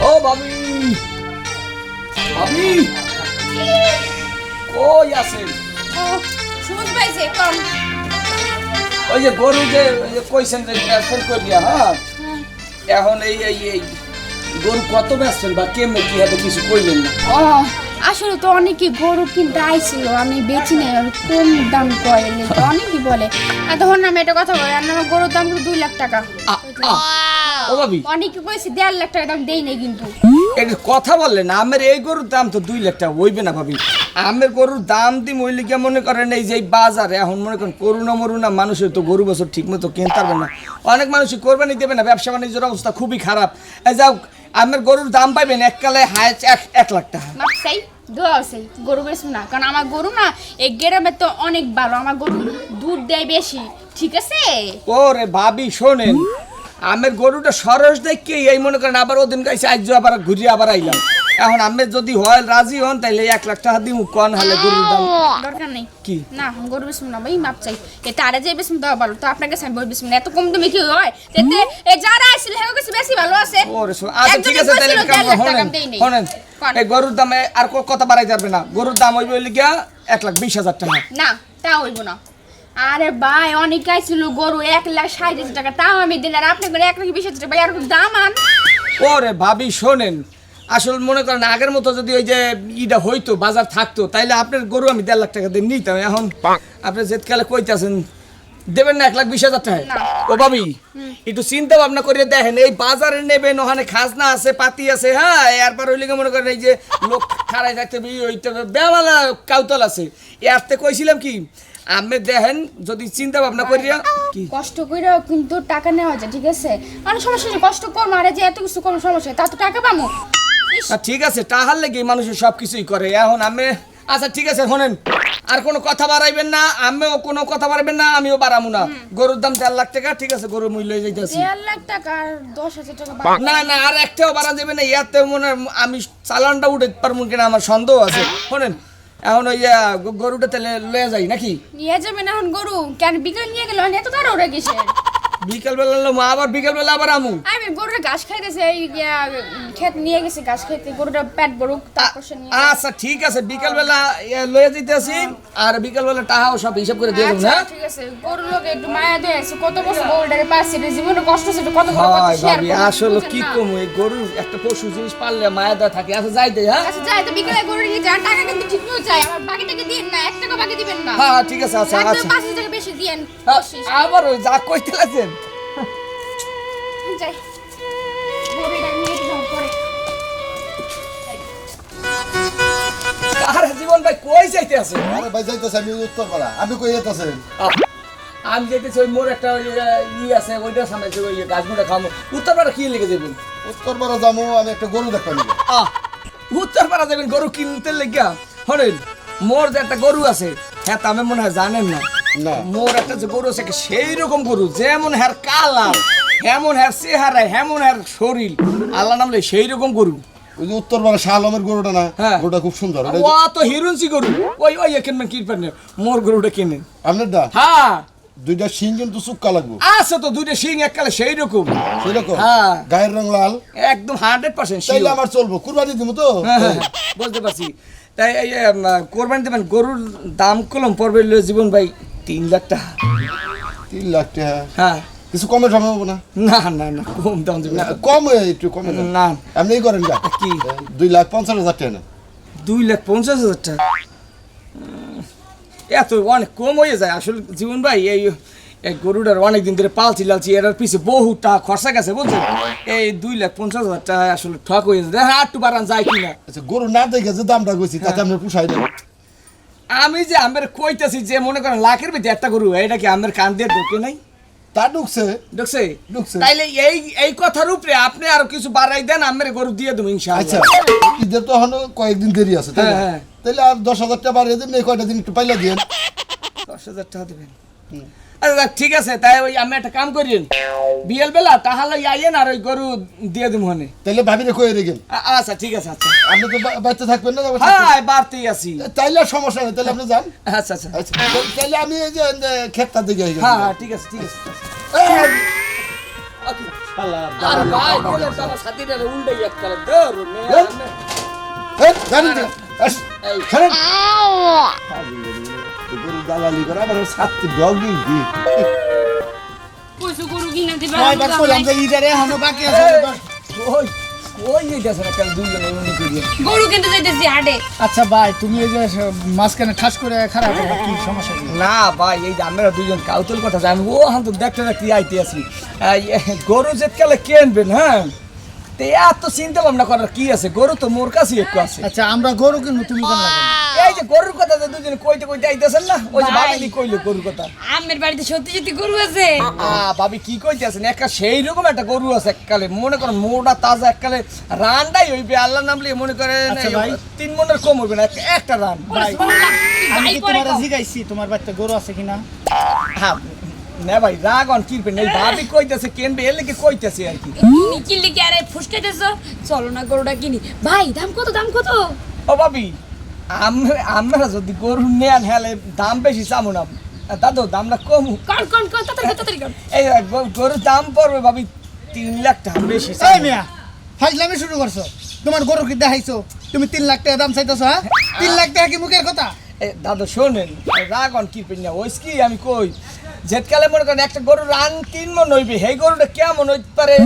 ও ভাবি। ভাবি। কই আছেন? ও সুমন পাইছে কম। ওই যে গরু যে ওই যে কইছেন যে ফোন করিয়া হ্যাঁ? এখন এই এই এই গরু কত বেচছেন বা কেমনে কি হবে কিছু কইলেন না? ও আসলে তো অনেকে গরু কিনতে আইছিল আমি বেচি নাই আর কম দাম কয়েলে তো অনেকেই বলে। আর তখন আমি একটা কথা বলি আর আমার গরুর দাম কিন্তু দুই লাখ টাকা। ও ভাবি অনেকে কইছে দেড় লাখ টাকা দাম দেই নাই কিন্তু। এটা কথা বললেন আমের এই গরুর দাম তো দুই লাখ টাকা হইবে না ভাবি। আমের গরুর দাম মনে করেন এই যে বাজারে এখন মনে করেন করুণা মরুনা মানুষের তো গরু বছর ঠিক মতো কিনতে পারবে না। অনেক মানুষই কোরবানি দেবে না ব্যবসা বাণিজ্যের অবস্থা খুবই খারাপ। এই যাও আমের গরুর দাম পাইবেন এককালে হায় এক এক লাখ টাকা। দোয়া আছে গরু বেচবো না। কারণ আমার গরু না এই গ্রামে তো অনেক ভালো আমার গরু দুধ দেয় বেশি ঠিক আছে? ওরে ভাবি শোনেন আমের গরুটা সরস দেখে এই মনে করেন আবার ওদিন গাইছে আজ আবার ঘুরিয়ে আবার আইলাম। এখন আমের যদি হয় রাজি হন তাইলে এক লাখ টাকা দিব কন হলে গরুর দাম? দরকার নেই। কি? না গরু বেচবো না ভাই মাপ চাই। এ তারে যে বেচবো দেওয়া ভালো। তো আপনার কাছে আমি বেচবো না এত কম দামে কি হয়? এতে এ যারা আসলে হ্যাঁ কাছে বেশি ভালো আছে। ওরে আচ্ছা ঠিক আছে তাহলে কাম। শোনেন কোন? এই গরুর দামে আর কত বাড়াই যাবে না। গরুর দাম হইবে গিয়া এক লাখ বিশ হাজার টাকা। না তা হইব না। আরে ভাই অনেক আইছিল গরু এক লাখ ষাট হাজার টাকা। তাও আমি দিন আর আপনি করে এক লাখ বিশ হাজার টাকা ভাই আর দাম আন। ওরে ভাবি শোনেন আসল মনে করেন আগের মতো যদি ওই যে ইটা হইতো বাজার থাকতো তাইলে আপনার গরু আমি দেড় লাখ টাকা দিয়ে নিতাম। এখন আপনি যেতকালে কইতাছেন দেবেন না এক লাখ বিশ হাজার টাকা ও ভাবি একটু চিন্তা ভাবনা করে দেখেন এই বাজারে নেবেন ওখানে খাজনা আছে পাতি আছে হ্যাঁ এরপর হইলে কি মনে করেন এই যে লোক খাড়াই থাকতে হবে, ই হইতে বেমালা কাউতল আছে। এরতে কইছিলাম কি আপনি দেখেন যদি চিন্তা ভাবনা করিয়া কি? কষ্ট কইরাও কিন্তু টাকা নেওয়া যায় ঠিক আছে? অনেক সমস্যা নেই কষ্ট করব আরে যে এত কিছু কোনো সমস্যা তা তো টাকা পাবো ঠিক আছে টাহার লেগে মানুষের সব কিছুই করে। এখন আমি আচ্ছা ঠিক আছে শোনেন। আর কোনো কথা বাড়াইবেন না আমিও কোনো কথা বাড়াইবেন না আমিও বাড়াবো না। গরুর দাম দেড় লাখ টাকা ঠিক আছে গরুর মূল্য যাইতেছি। টাকা আর। না না আর একটাও বাড়া যাবে না ইয়াতে মনে আমি চালানটা উঠে পারব কিনা আমার সন্দেহ আছে। শোনেন এখন ওই গরুটা তাহলে লয়ে যাই নাকি? নিয়ে যাবেন এখন গরু। কেন বিকেল নিয়ে গেল? এত তারা ওরা কিসে বিকাল বেলা মা আবার বিকাল বেলা আবার আমু। আমি গরুটা ঘাস খাইতেছে এই ক্ষেত নিয়ে গেছে ঘাস খাইতে গরুটা পেট বড়ুক তারপর সে নিয়ে আচ্ছা ঠিক আছে বিকাল বেলা লয়ে যেতেছি আর বিকাল বেলা টাহাও সব হিসাব করে দিয়ে দেবো আচ্ছা হ্যাঁ? ঠিক আছে লোক একটু মায়া দিয়ে আছে কত বছর গরুটারে পাচ্ছে জীবনে কষ্ট ছিল কত বড় কত শেয়ার আসলে কি কমু এই গরু একটা পশু জিনিস পাললে মায়া দেওয়া থাকে আচ্ছা যাই দে হ্যাঁ? আচ্ছা যাই তো বিকেলে গরু নিয়ে যান টাকা কিন্তু ঠিক চাই আমার বাকি টাকা দিন না এক টাকা বাকি দিবেন না। হ্যাঁ হ্যাঁ, ঠিক আছে আচ্ছা আচ্ছা। টাকা বেশি হ্যাঁ, আবার যা কইতে লাগছেন যাই। গরুটা নিয়ে যাও পরে। আরে জীবন ভাই কই যাইতে আছে আরে ভাই যাইতেছে আমি উত্তর পাড়া। আপনি কই যেতেছেন আমি যাইতেছি ওই মোর একটা ই আছে ওইটা সামনে ওই গাছগুলো খামো উত্তরপাড়া কি লেগে যাবেন? উত্তর পাড়া যাব আমি একটা গরু দেখতে নিবো। আহ উত্তরপাড়া যাবেন গরু কিনতে লেগা হরেন মোর যে একটা গরু আছে হ্যাঁ আমি মনে হয় জানেন না। না। মোর একটা যে গরু আছে সেই রকম গরু যেমন হ্যার কালার। হেমন হ্যার চেহারা হেমন হ্যার শরীর। আল্লাহ নামলে সেই রকম গরু। ওই যে উত্তর পাড়া শাহ আলমের গরুটা না হ্যাঁ। গরুটা খুব সুন্দর। ও তো হিরুনসি গরু। ওই ওই কিনবেন কি পারেন মোর গরুটা কিনেন আপনার দা হ্যাঁ। দুইটা শিং কিন্তু চুক্কা লাগবো। আছে তো দুইটা শিং এককালে সেই রকম। সেরকম হ্যাঁ। গায়ের রং লাল? একদম হান্ড্রেড পার্সেন্ট তাইলে আমার চলবো। কুরবানি দিব তো? হ্যাঁ, বুঝতে পারছি। তাই এই কোরবানি দেবেন গরুর দাম কলম পড়বে জীবন ভাই তিন লাখ টাকা। তিন লাখ টাকা। হ্যাঁ। কিছু কমে সম্ভব না? না না না কম দাম দেবেন না, কম একটু কমে। না। এই করেন গা। কি? দুই লাখ পঞ্চাশ হাজার টাকা না দুই লাখ পঞ্চাশ হাজার টাকা? এত অনেক কম হয়ে যায়। আসলে জীবন ভাই এই এই গরুটার অনেক দিন ধরে পালছি লালছি এটার পিছে বহু টাকা খরচা গেছে বুঝছেন? এই দুই লাখ পঞ্চাশ হাজার টাকা আসলে ঠক হয়ে যায়। হ্যাঁ একটু বাড়ান যায় কিনা। আচ্ছা গরু না দেখে যে দামটা কইছি তাতে আপনি পুষাই দেন আমি যে আমের কইতাছি যে মনে করেন লাখের ভিতরে একটা গরু এটা কি আমের কান দিয়ে ঢোকে নাই? তা ঢুকছে? ঢুকছে। ঢুকছে। তাইলে এই এই কথার উপরে আপনি আরও কিছু বাড়াই দেন আমার গরু দিয়ে দেবো আচ্ছা ইনশাআল্লাহ ঈদের তো হলো কয়েকদিন দেরি আছে তাই হ্যাঁ, হ্যাঁ। তাইলে আর দশ হাজার টাকা বাড়িয়ে দেন এই কয়টা দিন একটু পাইলা দিয়ে দশ হাজার টাকা দেবেন। আচ্ছা ঠিক আছে তাই ওই আমি একটা কাম করিয়েন বিয়েল বেলা তাহলে আইয়েন আর ওই গরু দিয়ে দেবো মনে তাইলে ভাবিরে কয়ে রেখেন আচ্ছা ঠিক আছে আচ্ছা। আপনি তো বাড়িতে থাকবেন না হ্যাঁ বাড়তেই আছি। তাইলে আর সমস্যা নেই তাহলে আপনি যান। আচ্ছা আচ্ছা। আচ্ছা তা- তাইলে আমি এই যে ক্ষেতটা দিকে হ্যাঁ হ্যাঁ ঠিক আছে ঠিক আছে। এই, শালা আর ভাই গেলে তো সাথীরা উল্টে এককালে ধর মেয়ে এই। এই, দালালি করে আবার সাতটি ডগি কইছো গরু কিনা দিবা যে ঈদের এখনও বাকি আছে ওই ওই এইটাছে না কাল দুইজনে এমনি করিয়ে গরু কিনতে যাইতেছি হাটে। আচ্ছা ভাই তুমি এই যে মাঝখানে ঠাস করে খারাপ কি সমস্যা না ভাই এই যে আমরা দুজন কাউতল কথা জানি ও হান তো দেখতে দেখতে আইতে আছি। গরু যেতকালে কিনবেন হ্যাঁ? তো এত চিন্তা ভাবনা করার কি আছে? গরু তো মোর কাছে একটু আছে। আচ্ছা আমরা গরু কিনবো তুমি কেন এই যে গরুর কথা যে দুজনে কইতে কইতে আইতেছেন না? ওই যে। ভাবি কইলো গরুর কথা। আমের বাড়িতে সত্যি সত্যি গরু আছে। আ ভাবি কি কইতে আছেন একটা সেই রকম একটা গরু আছে এককালে। মনে করেন মোটা তাজা এককালে রানটাই হইবে আল্লাহ নামলে মনে করেন আচ্ছা এই ভাই। তিন মনের কম হইবে না একটা রান। ভাই। আমি কি তোমার। জিগাইছি? তোমার বাড়িতে গরু আছে কিনা? হ্যাঁ না ভাই রাগন কিনবেন এই ভাবি কইতেছে কেনবে? এর লিগে কইতেছে আর কি। নিকিল লিখে আরে ফুসকাইতেছ? চলো না গরুটা কিনি। ভাই দাম কত দাম কত? ও ভাবি আমরা যদি গরু নেন হেলে দাম বেশি চামু না দাদু দামটা কম কর এই গরুর দাম পড়বে ভাবি তিন লাখ টাকা বেশি এই চামু। মিয়া ফাইজলামি শুরু করছ। তোমার গরু কি দেখাইছো? তুমি তিন লাখ টাকা দাম চাইতেছো হ্যাঁ? তিন লাখ টাকা কি মুখের কথা? এ, দাদু শোনেন রাগন কি পেন ওই কি আমি কই যেতকালে মনে করেন একটা গরু রান তিন মন হইবে সেই গরুটা কেমন হইতে পারে?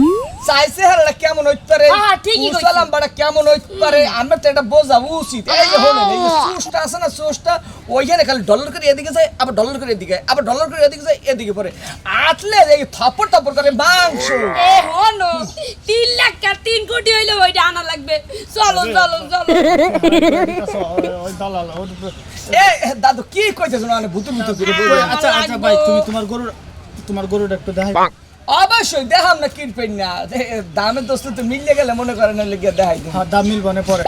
চাইছে হারাটা কেমন হইতে পারে? হ্যাঁ, ঠিকই কইছো। উসালাম বাড়া কেমন হইতে পারে? আমরা তো এটা বোঝা উচিত। এই যে হলেন এই সুসটা আছে না সুসটা ওইখানে খালি ডলার করে এদিকে যায় আবার ডলার করে এদিকে আবার ডলার করে এদিকে যায় এদিকে পরে। আটলে এই থপর থপর করে মাংস। এ তিন লাখ টাকা তিন কোটি হইলে ওইটা আনা লাগবে। চলো চলো চলো। ওই দালাল এ এ, দাদু কি কইতেছ? না ভুতু ভুতু করে আচ্ছা আচ্ছা ভাই তুমি তোমার গরুর তোমার গরুটা একটু দেখাই। অবশ্যই দেখাম না কিনবেন না দামের দোস্ত তো মিললে গেলে মনে করেন না লেগে দেখাই দেন হ্যাঁ দাম মিলবো না পরে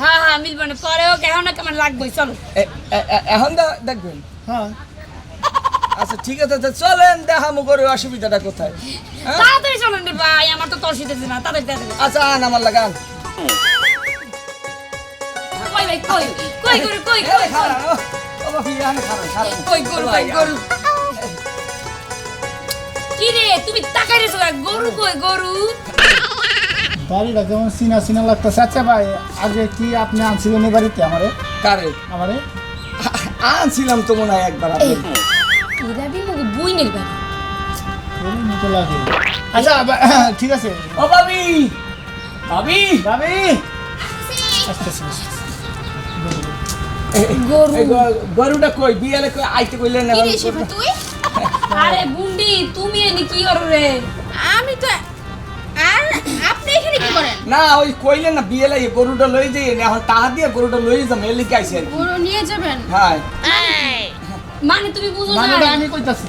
হ্যাঁ হ্যাঁ মিলবে না পরেও কেমন না কেমন লাগবে চলো এখন দে- দেখবেন হ্যাঁ আচ্ছা ঠিক আছে চলেন দেখামো করে অসুবিধাটা কোথায় হ্যাঁ? তাড়াতাড়ি চলেন রে ভাই আমার তো তর্সিতেছে না তাড়াতাড়ি তাড়াতাড়ি আচ্ছা আন আমার লাগান কই ভাই কই কই গরু কই কই কই এখানে খারাপ। কই গরু কই গরু কি রে তুমি তাকাই রেছো গরু কই গরু? বাড়িটা কেমন চিনা চিনা লাগতেছে। আচ্ছা ভাই আগে কি আপনি আনছিলেন এই বাড়িতে আমারে? কারে? আমারে? আনছিলাম তো মনে হয় একবার আপনি। এরা মুখ বুই নেই মতো লাগে। আচ্ছা ঠিক আছে। ও ভাবি! গ- গরুটা কই? বিয়ালে কই? আইতে কইলেন না তুই? আরে বুন্ডি তুমি এনে কি করো রে? আমি তো আর আপনি এখানে কি করেন? না ওই কইলেন না এই গরুটা লই যাই এখন টাকা দিয়ে গরুটা লই যাম এর লিগে আইছে গরু নিয়ে যাবেন? হ্যাঁ। মানে তুমি বুঝো না মানেটা আমি কইতাছি।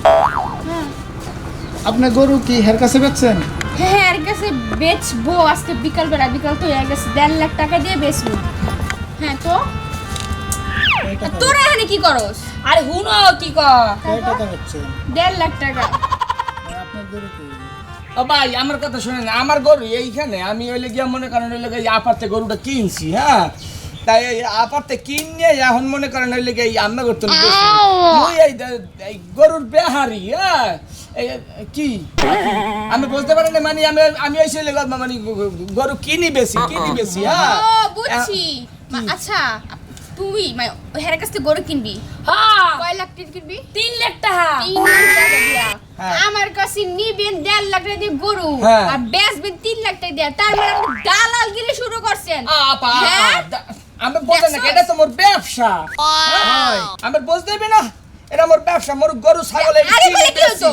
আপনি গরু কি হের কাছে বেচছেন? হ্যাঁ এর কাছে বেচবো আজকে বিকাল বেলা বিকাল তো হয়ে গেছে দেড় লাখ টাকা দিয়ে বেচবো। হ্যাঁ তো? তোরা এখানে কি করস? আরে হুনো কি টাকা দেড় লাখ টাকা। আর আপনার গরু কি? ও ভাই আমার কথা শুনেন আমার গরু এইখানে আমি ওইলে গিয়া মনে করেন ওইলে এই আপারতে গরুটা কিনছি হ্যাঁ? তাই এই আপারতে কিনে এখন মনে করেন ওইলে এই আমরা করতে এই গরুর বেহারি হ্যাঁ? কি? আমি বলতে পারি না মানে আমি আমি এসে মানে গরু কিনি বেশি কিনি বেশি হ্যাঁ? ও বুঝছি। আচ্ছা তুই মানে হের কাছ থেকে গরু কিনবি? হ্যাঁ। কয় লাখ টাকা কিনবি? তিন লাখ টাকা। তিন লাখ টাকা দিয়া। হ্যাঁ। আমার কাছে নিবেন দেড় লাখ টাকা দিয়ে গরু। হ্যাঁ। আর বেচবেন তিন লাখ টাকা দিয়ে। তার মানে আপনি দালালগিরি শুরু করছেন। আপা হ্যাঁ? আমি বলতে না এটা তো মোর ব্যবসা। আমি বুঝতে দেবে না এটা মোর ব্যবসা মোর গরু ছাগল এই আরে বলে কি হতো?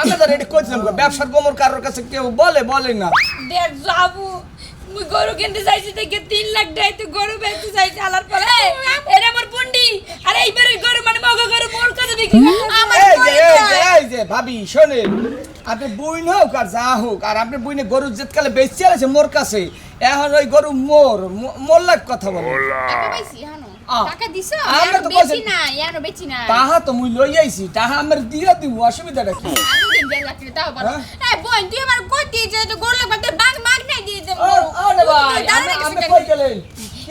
আমি তো রেডি করছিলাম ব্যবসার গোমর কারোর কাছে কেউ বলে বলে না। দেখ যাবু। মুই গরু কিনতে চাইছি দেখে তিন লাখ টাকা তুই গরু বেচতে চাইছি আলার পরে। এটা আমার পুন্ডি। আরে এইবারে গরু মানে মগা গরু মোর কাছে বিক্রি এই যে যে যে ভাবি শোনেন আপনি বুইন হোক আর যা হোক আর আপনি বুইনে গরু যেতকালে বেচতে আছে মোর কাছে এখন ওই গরু মোর মো- মোল্লার কথা বলে। টাকা দিছো? আমরা তো বেচি বলছি- না আর বেচি না তাহা তো মুই লই আইছি তাহা আমার দিয়া দিব অসুবিধাটা কি? আমি দিন তাও হ্যাঁ? এই বোন তুই আমার কই দিয়েছে তো গরু লাগবে তো বাগ বাগ নাই দিয়ে দে ও ও না ভাই আপনি আপনি কই গেলেন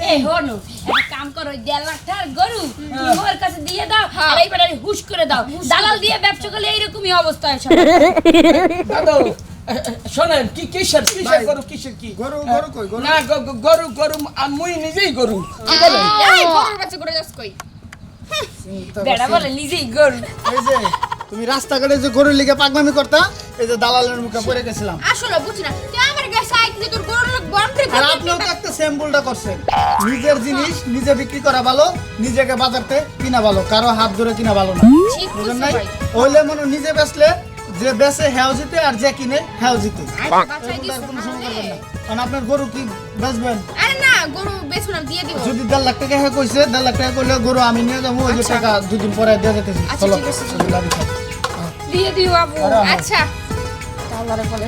এই হনো একটা কাম করো দেড় লাখ টাকার গরু তুমি ওর কাছে দিয়ে দাও হ্যাঁ। হুশ করে দাও। দালাল দিয়ে ব্যবসা করলে এইরকমই অবস্থা হয় দাদু শোনেন কি কিসের? কিসের গরু কিসের কি? গরু গরু কই গরু? না গ- গ- গরু গরু আ- নিজেই গরু। এই গরুর বাচ্চা করে যাস কই? বেড়া বলে নিজেই গরু। এই যে তুমি রাস্তাঘাটে যে গরুর লিগে পাগলামি করতা এই যে দালালের মুখে পড়ে গেছিলাম। আসলে বুঝি না তুই আমার কাছে আইতে তোর গরুর আর আপনিও তো একটা সেম ভুলটা করছেন। নিজের জিনিস নিজে বিক্রি করা ভালো নিজেকে বাজারতে কিনা ভালো কারও হাত ধরে কিনা ভালো না। নাই? ওইলে মনে নিজে বেচলে যে বেচে হ্যাও জিতে আর যে কিনে হ্যাও জিতে। কোনো না কারণ আপনার গরু কি বেচবেন? আরে না গরু বেচবো না দিয়ে দিব। যদি দেড় লাখ টাকা হ্যাঁ কইছে দেড় লাখ টাকা করলে গরু আমি নিয়ে যাব ওই যে আচ্ছা। টাকা দুদিন পরে দিয়ে যেতেছি আচ্ছা, চলো। দিয়ে দিও আমার- আচ্ছা। তাহলে বলে